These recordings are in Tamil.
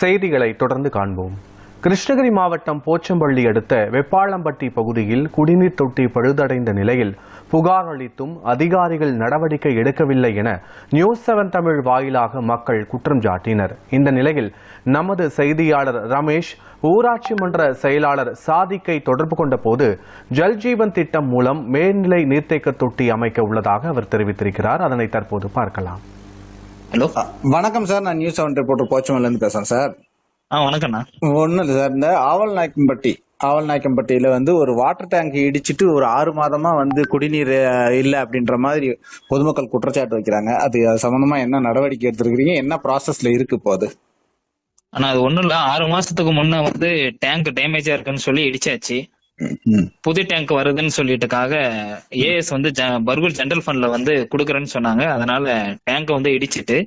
செய்திகளை தொடர்ந்து காண்போம். கிருஷ்ணகிரி மாவட்டம் போச்சம்பள்ளி அடுத்த வெப்பாளம்பட்டி பகுதியில் குடிநீர் தொட்டி பழுதடைந்த நிலையில் புகார் அளித்தும் அதிகாரிகள் நடவடிக்கை எடுக்கவில்லை என நியூஸ் செவன் தமிழ் வாயிலாக மக்கள் குற்றம் சாட்டினர். இந்த நிலையில் நமது செய்தியாளர் ரமேஷ் ஊராட்சி மன்ற செயலாளர் சாதிக்கை தொடர்பு கொண்ட போது ஜல்ஜீவன் திட்டம் மூலம் மேல்நிலை நீர்த்தேக்க தொட்டி அமைக்க உள்ளதாக அவர் தெரிவித்திருக்கிறார். அதனை தற்போது பார்க்கலாம். ஹலோ. வணக்கம் சார். நான் நியூஸ் செவன் ரிப்போர்ட்டர் போச்சமல்ல இருந்து பேசுறேன் சார். ஆ வணக்கம்ண்ணா. ஒன்றும் இல்லை சார். இந்த ஆவல் நாயக்கம்பட்டி ஆவல் நாயக்கம்பட்டியில வந்து ஒரு வாட்டர் டேங்க் இடிச்சிட்டு ஒரு ஆறு மாதமா வந்து குடிநீர் இல்ல அப்படின்ற மாதிரி பொதுமக்கள் குற்றச்சாட்டு வைக்கிறாங்க. அது சம்பந்தமா என்ன நடவடிக்கை எடுத்திருக்கிறீங்க? என்ன ப்ராசஸ்ல இருக்கு அது? ஆனா அது ஒண்ணும் இல்ல. ஆறு மாசத்துக்கு முன்ன வந்து டேங்க் டேமேஜா இருக்குன்னு சொல்லி இடிச்சாச்சு. புது டேங்க் வருதுன்னு சொல்லிட்டுக்காக ஏஎஸ் வந்து பர்கூர் ஜெனரல் ஃபண்ட்ல வந்து குடுக்கறேன்னு சொன்னாங்க. அதனால டேங்க் வந்து இடிச்சிட்டு.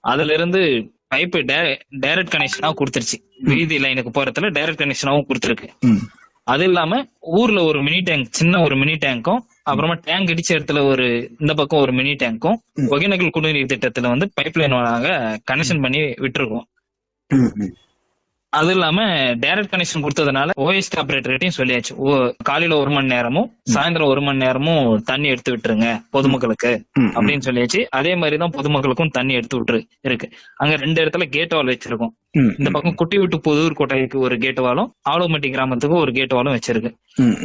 அதுல இருந்து பைப் டைரக்ட் கனெக்ஷனா கொடுத்துருச்சு. வீதி லைனுக்கு போறதுல டைரக்ட் கனெக்ஷனாவும் கொடுத்துருக்கு. அது இல்லாம ஊர்ல ஒரு மினி டேங்க் சின்ன ஒரு மினி டேங்க்கும் அப்புறமா டேங்க் இடிச்ச இடத்துல ஒரு இந்த பக்கம் ஒரு மினி டேங்க்கும் ஒகேனக்கல் குடிநீர் திட்டத்துல வந்து பைப் லைன் கனெக்ஷன் பண்ணி விட்டுருக்கோம். அது இல்லாம டைரக்ட் கனெக்ஷன் கொடுத்ததுனால ஓஎஸ்டி ஆபரேட்டர்கிட்டையும் சொல்லியாச்சு. காலையில ஒரு மணி நேரமும் சாயந்தரம் ஒரு மணி நேரமும் தண்ணி எடுத்து விட்டுருங்க பொதுமக்களுக்கு. அப்படின்னு சொல்லியாச்சு. அதே மாதிரிதான் பொதுமக்களுக்கும் தண்ணி எடுத்து விட்டுரு இருக்கு. அங்க ரெண்டு இடத்துல கேட் வால் வச்சிருக்கோம். இந்த பக்கம் குட்டி விட்டு புதூர் கோட்டைக்கு ஒரு கேட் வாலும் ஆவலமட்டி கிராமத்துக்கு ஒரு கேட் வாலும் வச்சிருக்கு.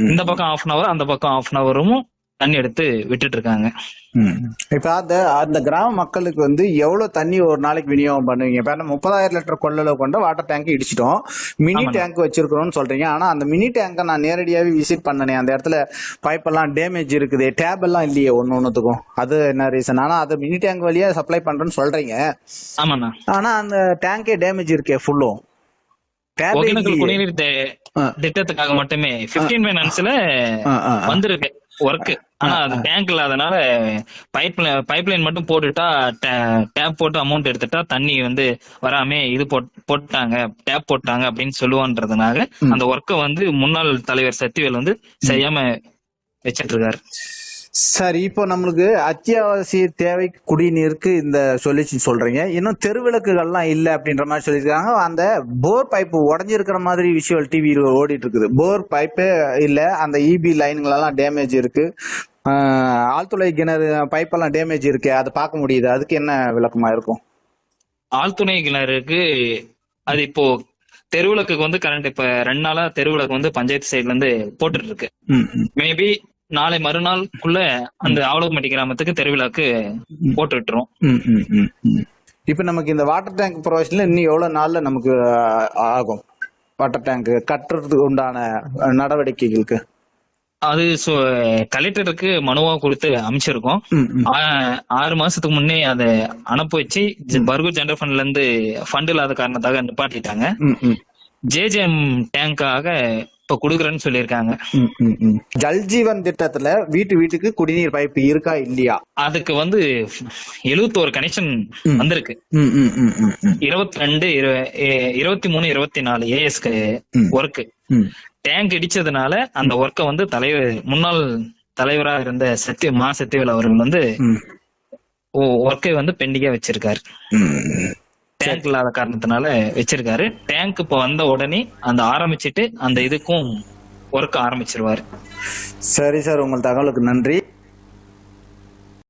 இந்த பக்கம் ஆஃப் அன் அவர் அந்த பக்கம் ஆஃப் அன் அவரும் தண்ணி எடுத்து விட்டுட்டு இருக்காங்க. இப்ப அந்த அந்த கிராம மக்களுக்கு வந்து எவ்வளவு தண்ணி ஒரு நாளைக்கு விநியோகம் பண்ணுவீங்க? இப்ப முப்பதாயிரம் லிட்டர் கொள்ளளவு கொண்ட வாட்டர் டேங்க் இடிச்சிட்டோம். மினி. டேங்க் வச்சிருக்கிறோம்னு சொல்றீங்க. ஆனா அந்த மினி டேங்கை நான் நேரடியாவே விசிட் பண்ணனே. அந்த இடத்துல பைப் எல்லாம் டேமேஜ் இருக்குது. டேப் எல்லாம் இல்லையே ஒன்னு ஒன்னுத்துக்கும் அது என்ன ரீசன் ஆனா அதை மினி டேங்க் வழியா சப்ளை பண்றேன்னு சொல்றீங்க. ஆமாண்ணா. ஆனா அந்த டேங்கே டேமேஜ் இருக்கே ஃபுல்லும் குடிநீர் திட்டத்துக்காக மட்டுமே. 15 ஃபைனான்ஸ்ல வந்திருக்கு. ஒர்க் ஆனா அது டேங்க் இல்லாதனால பைப் பைப் லைன் மட்டும் போட்டுட்டா டேப் போட்டு அமௌண்ட் எடுத்துட்டா தண்ணி வந்து வராம இது போட்- போட்டாங்க டேப் போட்டாங்க அப்படின்னு சொல்லுவான்றதுனால அந்த ஒர்க்கை வந்து முன்னாள் தலைவர் சத்திவேல் வந்து செய்யாம வச்சிட்டு இருக்காரு. சரி இப்போ நம்மளுக்கு அத்தியாவசிய தேவை குடிநீருக்கு இந்த சொல்யூஷன் சொல்றீங்க. இன்னும் தெருவிளக்குகள்லாம் இல்ல அப்படின்ற மாதிரி சொல்லியிருக்காங்க. அந்த போர் பைப் உடஞ்சிருக்கிற மாதிரி விஷுவல் டிவி ஓடிட்டு இருக்குது போர் பைப்பே இல்ல அந்த இபி லைன்களெல்லாம் டேமேஜ் இருக்கு. ஆழ்துளை கிணறு பைப் எல்லாம் டேமேஜ் இருக்கு அதை பார்க்க முடியுது. அதுக்கு என்ன விளக்கமா இருக்கும்? ஆழ்துணை கிணறுக்கு அது இப்போ தெருவிளக்குக்கு வந்து கரண்ட் இப்ப ரெண்டு நாளா தெருவிளக்கு வந்து பஞ்சாயத்து சைடுல இருந்து போட்டுட்டு இருக்கு மேபி நாளை மறுநாளுக்குள்ள அந்த ஆவலமட்டி கிராமத்துக்கு தெருவிளக்கு போட்டு விட்டுரும். இப்ப நமக்கு இந்த வாட்டர் டேங்க் ப்ரொவிஷன்ல இன்னும் எவ்வளவு நாள்ல நமக்கு ஆகும்? வாட்டர் டேங்க் கட்டுறதுக்கு உண்டான நடவடிக்கைகளுக்கு? அது கலெக்டருக்கு மனுவா கொடுத்து அமைச்சிருக்கோம். ஆறு மாசத்துக்கு முன்னே அதை அனுப்பி வச்சு பர்கூர் ஜெனரல் ஃபண்ட்ல இருந்து ஃபண்ட் இல்லாத காரணத்தாக நிப்பாட்டிட்டாங்க. ஜேஜேஎம் டேங்காக இப்ப குடுக்குறேன்னு சொல்லியிருக்காங்க ம், ம், ம். ஜல் ஜீவன் திட்டத்துல வீட்டு வீட்டுக்கு குடிநீர் பைப் இருக்கா இல்லையா அதுக்கு வந்து எழுபத்தோரு கனெக்ஷன் வந்திருக்கு. இருபத்தி ரெண்டு இருபத்தி மூணு இருபத்தி நாலு ஏஎஸ்க்கு ம். ஒர்க் ம். டேங்க் இடிச்சதுனால அந்த ஒர்க்கை வந்து தலைவர் முன்னாள் தலைவராக இருந்த சத்ய மா சத்யவேல் அவர்கள் வந்து. ஒர்க்கை வந்து பெண்டிங்கா வச்சிருக்காரு. டேங்க் இல்லாத காரணத்தினால வச்சிருக்காரு. டேங்க் இப்ப வந்த உடனே அந்த ஆரம்பிச்சிட்டு அந்த இதுக்கும் ஒர்க் ஆரம்பிச்சிருவாரு. சரி சார் உங்கள் தகவலுக்கு நன்றி.